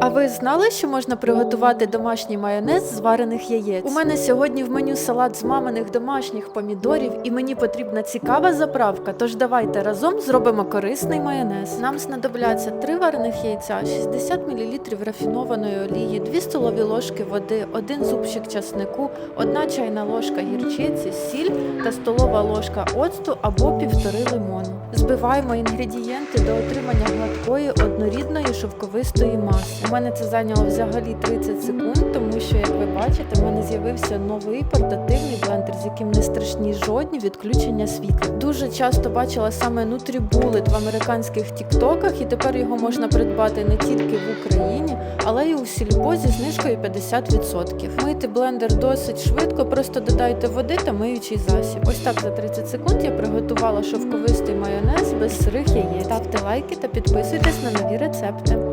А ви знали, що можна приготувати домашній майонез з варених яєць? У мене сьогодні в меню салат з маминих домашніх помідорів, і мені потрібна цікава заправка. Тож давайте разом зробимо корисний майонез. Нам знадобляться 3 варених яйця, 60 мл рафінованої олії, 2 столові ложки води, 1 зубчик часнику, 1 чайна ложка гірчиці, сіль та столова ложка оцту або півтори лимону. Збиваємо інгредієнти до отримання гладкої однорідної шовковистої маси. У мене це зайняло взагалі 30 секунд, тому що, як ви бачите, в мене з'явився новий портативний блендер, яким не страшні жодні відключення світла. Дуже часто бачила саме Nutribullet в американських тіктоках, і тепер його можна придбати не тільки в Україні, але й у сільпо зі знижкою 50%. Мити блендер досить швидко, просто додайте води та миючий засіб. Ось так за 30 секунд я приготувала шовковистий майонез без сирих яєць. Ставте лайки та підписуйтесь на нові рецепти.